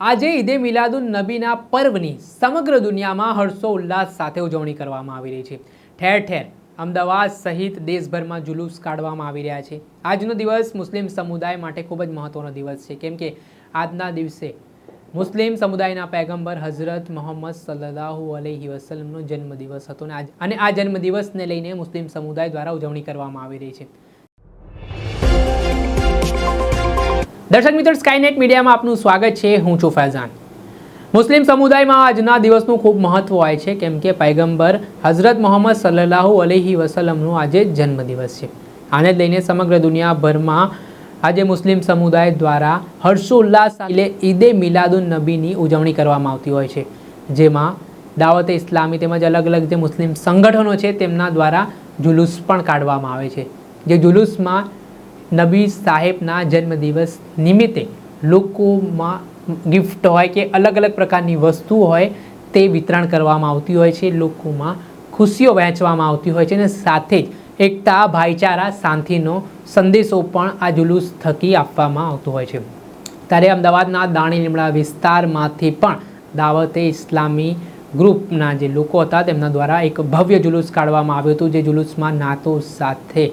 આજે ઈદે મિલાદુન નબીના પર્વની સમગ્ર દુનિયામાં હર્ષો ઉલ્લાસ સાથે ઉજવણી કરવામાં આવી રહી છે. ઠેર ઠેર અમદાવાદ સહિત દેશભરમાં જુલુસ કાઢવામાં આવી રહ્યા છે. આજનો દિવસ મુસ્લિમ સમુદાય માટે ખૂબ જ મહત્વનો દિવસ છે. કેમ કે આજના દિવસે મુસ્લિમ સમુદાયના પૈગંબર હઝરત મોહમ્મદ સલ્લાહુ અલહી વસલમનો જન્મદિવસ હતો. અને આ જન્મદિવસને લઈને મુસ્લિમ સમુદાય દ્વારા ઉજવણી કરવામાં આવી રહી છે. દર્શક મિત્રો સ્કાયનેટ મીડિયામાં આપનું સ્વાગત છે. હું છું ફૈઝાન. મુસ્લિમ સમુદાયમાં આજના દિવસનું ખૂબ મહત્વ હોય છે, કેમ કે પૈગંબર હઝરત મોહમ્મદ સલ્લાહુ અલહી વસલમનો આજે જન્મદિવસ છે. આને લઈને સમગ્ર દુનિયાભરમાં આજે મુસ્લિમ સમુદાય દ્વારા હર્ષોલ્લાસ સાથે ઈદે મિલાદુન નબીની ઉજવણી કરવામાં આવતી હોય છે. જેમાં દાવતે ઇસ્લામી તેમજ અલગ અલગ જે મુસ્લિમ સંગઠનો છે, તેમના દ્વારા જુલુસ પણ કાઢવામાં આવે છે. જે જુલુસમાં નબી સાહેબના જન્મદિવસ નિમિત્તે લોકોમાં ગિફ્ટ હોય કે અલગ અલગ પ્રકારની વસ્તુ હોય તે વિતરણ કરવામાં આવતી હોય છે, લોકોમાં ખુશીઓ વહેંચવામાં આવતી હોય છે અને સાથે જ એકતા, ભાઈચારા, શાંતિનો સંદેશો પણ આ જુલુસ થકી આપવામાં આવતો હોય છે. ત્યારે અમદાવાદના દાણી લીમડા વિસ્તારમાંથી પણ દાવતે ઇસ્લામી ગ્રુપના જે લોકો હતા તેમના દ્વારા એક ભવ્ય જુલુસ કાઢવામાં આવ્યું હતું, જે જુલુસમાં નાતો સાથે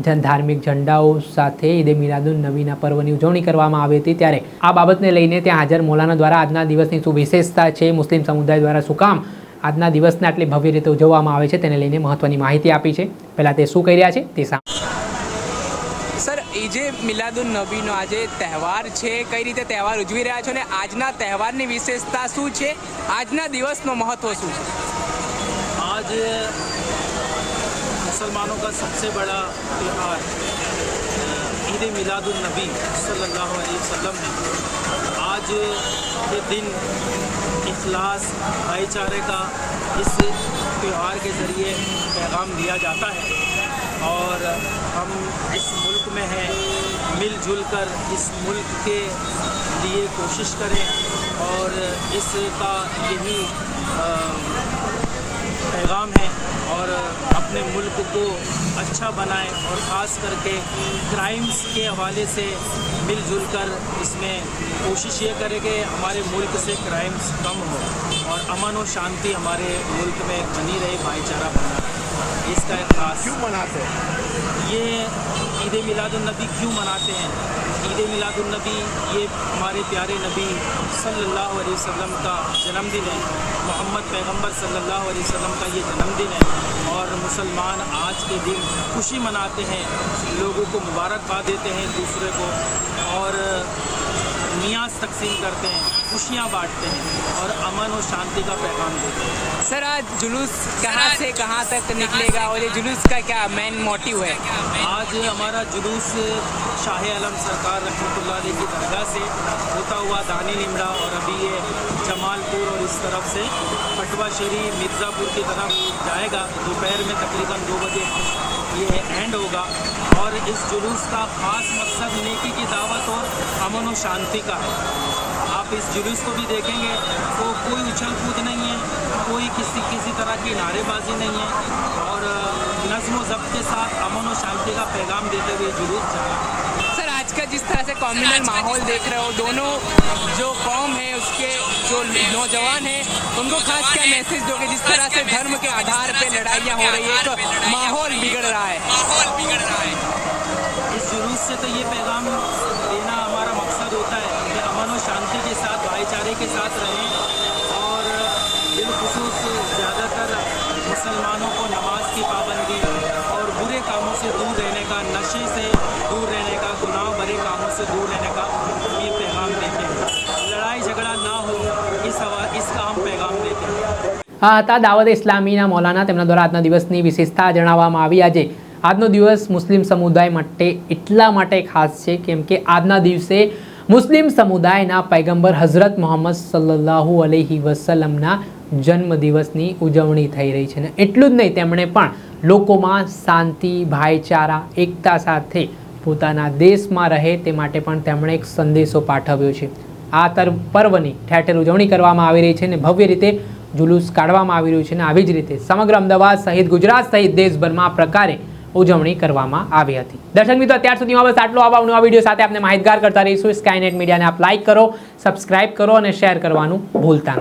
ધાર્મિક ઝંડાઓ સાથે ઈદે મિલાદુન નબીના પર્વની ઉજવણી કરવામાં આવી હતી. ત્યારે આ બાબતને લઈને ત્યાં હાજર મોલાના દ્વારા આજના દિવસની શું વિશેષતા છે મુસ્લિમ સમુદાય દ્વારા શું કામ આજના દિવસને આટલી ભવ્ય રીતે ઉજવવામાં આવે છે તેને લઈને મહત્વની માહિતી આપી છે. પહેલાં તે શું કહી રહ્યા છે તે સાંભળો. સર જે મિલાદુન નબીનો આજે તહેવાર છે. કઈ રીતે તહેવાર ઉજવી રહ્યા છો અને આજના તહેવારની વિશેષતા શું છે? આજના દિવસનો મહત્વ શું છે? आज मुसलमानों का सबसे बड़ा त्यौहार ईद मिलादुलनबी सल्लल्लाहु अलैहि वसल्लम है। आज के दिन इखलास, भाईचारे का इस त्यौहार के ज़रिए पैगाम दिया जाता है और हम इस मुल्क में हैं, मिलजुल कर इस मुल्क के लिए कोशिश करें और इसका यही पैगाम है और अपने मुल्क को अच्छा बनाए और ख़ास करके क्राइम्स के हवाले से मिलजुल कर इसमें कोशिश ये करें कि हमारे मुल्क से क्राइम्स कम हो और अमन और शांति हमारे मुल्क में बनी रहे, भाईचारा बना इसका खास। क्यों मनाते हैं? ये ईद मिलादुलनबी क्यों मनाते हैं? ईद मिलादुलनबी ये हमारे प्यारे नबी सल्लल्लाहु अलैहि वसल्लम का जन्मदिन है। मोहम्मद पैगंबर सल्लल्लाहु अलैहि वसल्लम का ये जन्मदिन है और मुसलमान आज के दिन खुशी मनाते हैं लोगों को मुबारकबाद देते हैं दूसरे को और नियाज तकसीम करते हैं। खुशियाँ बांटते हैं और अमन और शांति का पैगाम देते हैं। सर आज जुलूस कहाँ से कहाँ तक निकलेगा और ये जुलूस का क्या मेन मोटिव है? आज हमारा जुलूस शाह आलम सरकार रहमतुल्लाह अलैह की दरगाह से होता हुआ दानी लिमड़ा और अभी ये जमालपुर और इस तरफ़ से पटवा शरी मिर्ज़ापुर की तरफ़ जाएगा। दोपहर में तकरीबन दो बजे ये एंड होगा और इस जुलूस का ख़ास मकसद नेकी की दावत और अमन और शांति का है। आप इस जुलूस को भी देखेंगे तो कोई उछल कूद नहीं है कोई किसी किसी तरह की नारेबाजी नहीं है। और नज्म व ज़ब्त के साथ अमन और शांति का पैगाम देते हुए जुलूस जा रहा है सर आज का जिस तरह से कॉम्युनल माहौल देख रहे हो दोनों जो कौम है उसके जो नौजवान हैं उनको खास क्या मैसेज दोगे? जिस तरह से धर्म के आधार पे लड़ाइयाँ हो रही है एक माहौल बिगड़ रहा है। माहौल बिगड़ रहा है। इस जुलूस से तो ये पैगाम को नमाज की पाबंदी और बुरे कामों से दूर रहने का नशे से दूर रहने का गुनाह भरे कामों से दूर रहने का ये पैगाम देते हैं लड़ाई झगड़ा ना हो इस हवा इसका हम पैगाम देते हैं આ હતા દાવત ઇસ્લામીના મૌલાના તેમના દ્વારા આજના દિવસની વિશેષતા જણાવવામાં આવી આજે આજનો દિવસ મુસ્લિમ સમુદાય માટે એટલા માટે ખાસ છે કેમ કે આજના દિવસે મુસ્લિમ સમુદાયના પૈગંબર હઝરત મોહમ્મદ સલ્લલ્લાહુ અલૈહિ વસલ્લમના જન્મદિવસની ઉજવણી થઈ રહી છે ને એટલું જ નહીં, તેમણે પણ લોકોમાં શાંતિ, ભાઈચારા, એકતા સાથે પોતાના દેશમાં રહે તે માટે પણ તેમણે એક સંદેશો પાઠવ્યો છે. આ તર પર્વની ઠેર ઉજવણી કરવામાં આવી રહી છે અને ભવ્ય રીતે જુલુસ કાઢવામાં આવી રહ્યું છે ને આવી જ રીતે સમગ્ર અમદાવાદ સહિત ગુજરાત સહિત દેશભરમાં પ્રકારે ઉજવણી કરવામાં આવી હતી. દર્શક મિત્રો, અત્યાર સુધીમાં બસ આટલો. આવા નવા વીડિયો સાથે આપણે માહિતગાર કરતા રહીશું. સ્કાયનેટ મીડિયાને આપ લાઇક કરો સબસ્ક્રાઇબ કરો અને શેર કરવાનું ભૂલતા નહીં.